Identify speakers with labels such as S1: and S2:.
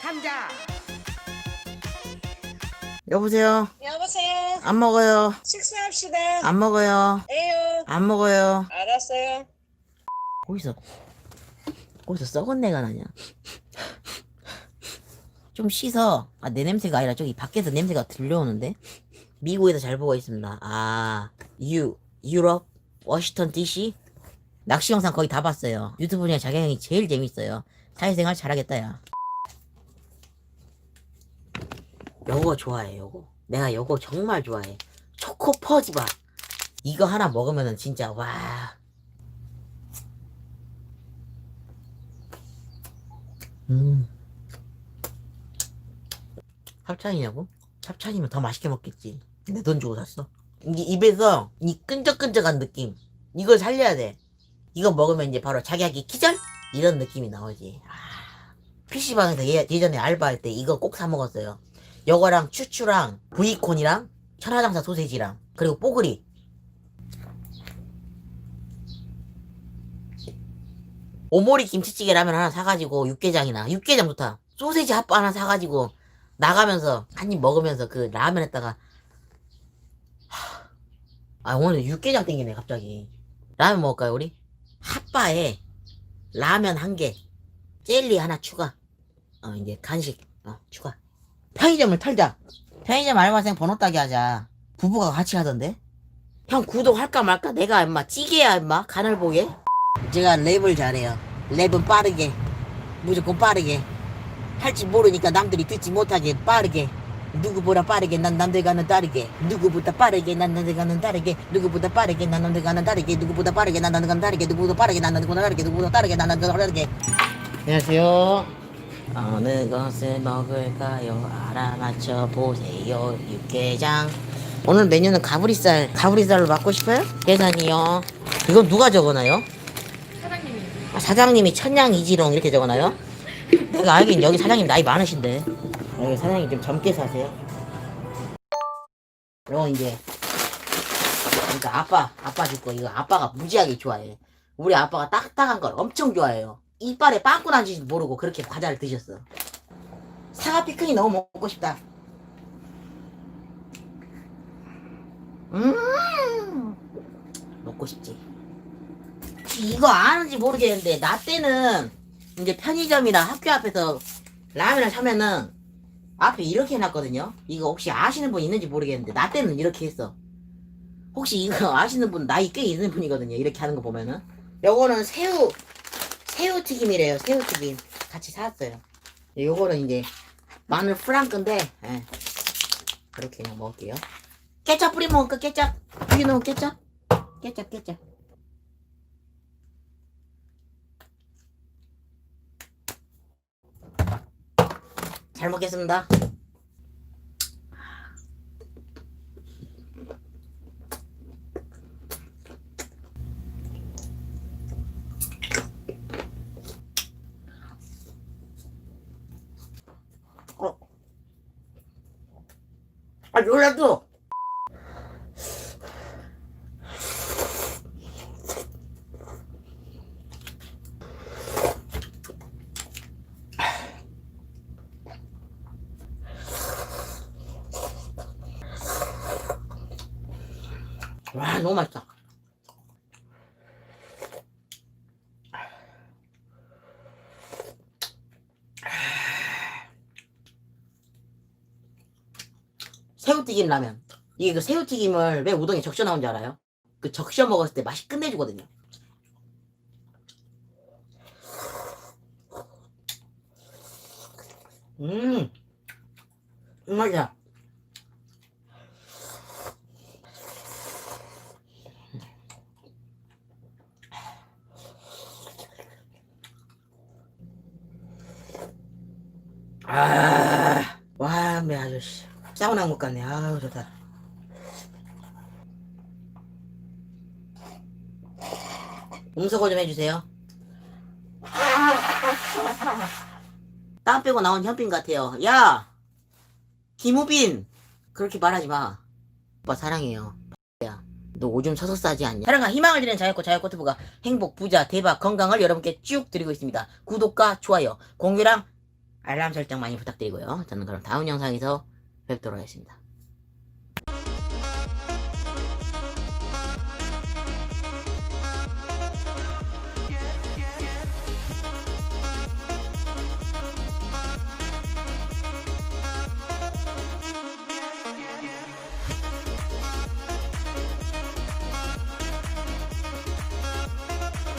S1: 감자. 여보세요.
S2: 여보세요.
S1: 안 먹어요.
S2: 식사합시다.
S1: 안 먹어요.
S2: 에요.
S1: 안 먹어요.
S2: 알았어요.
S1: 어디서 어디서 썩은 내가 나냐? 좀 씻어. 아 내 냄새가 아니라 저기 밖에서 냄새가 들려오는데. 미국에서 잘 보고 있습니다. 아, 유 유럽 워싱턴 DC 낚시 영상 거의 다 봤어요. 유튜브 중에 자기 형이 제일 재밌어요. 사회생활 잘하겠다 야. 요거 좋아해 요거. 내가 요거 정말 좋아해. 초코 퍼지 바. 이거 하나 먹으면은 진짜 와. 음. 합찬이냐고? 합찬이면 더 맛있게 먹겠지. 내 돈 주고 샀어. 이게 입에서 이 끈적끈적한 느낌. 이걸 살려야 돼. 이거 먹으면 이제 바로 자기하기 기절? 이런 느낌이 나오지. 아. PC방에서 예, 예전에 알바할 때 이거 꼭 사 먹었어요. 요거랑 추추랑 브이콘이랑 천하장사 소세지랑 그리고 뽀글이. 오모리 김치찌개 라면 하나 사가지고 육개장이나 육개장 좋다. 소세지 핫바 하나 사가지고 나가면서 한 입 먹으면서 그 라면 에다가 하... 아 오늘 육개장 땡기네 갑자기. 라면 먹을까요 우리? 핫바에 라면 한 개, 젤리 하나 추가. 어 이제 간식 어 추가. 편의점을 털자. 편의점 알바생 번호 따기 하자. 부부가 같이 하던데. 형 구독할까 말까? 내가 임마 찌개야 임마 간을 보게. 제가 랩을 잘해요. 랩은 빠르게 무조건 빠르게 할지 모르니까 남들이 듣지 못하게 빠르게 누구보다 빠르게 난 남들과는 다르게 누구보다 빠르게 난 남들과는 다르게 누구보다 빠르게 난 남들과는 다르게 누구보다 빠르게 난 남들과는 다르게 누구보다 빠르게 난 남들과는 다르게 누구보다 빠르게 난 남들과는 다르게 안녕하세요 어느 것을 먹을까요? 알아맞혀 보세요 육개장. 오늘 메뉴는 가브리살 가브리살로 받고 싶어요? 계산이요. 이건 누가 적어놔요? 아, 사장님이 천냥 이지롱 이렇게 적어놔요? 내가 알긴 여기 사장님 나이 많으신데. 여기 사장님 좀 젊게 사세요. 이거 이제 그러니까 아빠 아빠 줄 거 이거 아빠가 무지하게 좋아해. 우리 아빠가 딱딱한 걸 엄청 좋아해요 이빨에 빵꾸 난지 모르고 그렇게 과자를 드셨어 사과 피클이 너무 먹고 싶다 음 먹고 싶지 이거 아는지 모르겠는데 나 때는 이제 편의점이나 학교 앞에서 라면을 사면은 앞에 이렇게 해놨거든요. 이거 혹시 아시는 분 있는지 모르겠는데 나 때는 이렇게 했어. 혹시 이거 아시는 분 나이 꽤 있는 분이거든요. 이렇게 하는 거 보면은 요거는 새우 새우 튀김이래요. 새우 튀김 같이 사왔어요. 요거는 이제 마늘 프랑크인데 예. 그렇게 그냥 먹을게요. 케첩 뿌리 먹을까 케첩? 여기 넣은 케첩? 케첩 케첩. 잘 먹겠습니다. 어. 아, 놀라도. 와, 너무 맛있다. 새우튀김 라면. 이게 그 새우튀김을 왜 우동에 적셔 나온 줄 알아요? 그 적셔 먹었을 때 맛이 끝내주거든요. 음, 이 맛이야. 아, 와, 매 아저씨. 사우나 못 갔네. 아우, 좋다. 음소거 좀 해주세요. 땀 빼고 나온 현빈 같아요. 야! 김우빈! 그렇게 말하지 마. 오빠 사랑해요. 야, 너 오줌 서서 싸지 않냐? 사랑과 희망을 드리는 자유코 자유코트부가 행복, 부자, 대박, 건강을 여러분께 쭉 드리고 있습니다. 구독과 좋아요, 공유랑 알람 설정 많이 부탁드리고요. 저는 그럼 다음 영상에서 뵙도록 하겠습니다.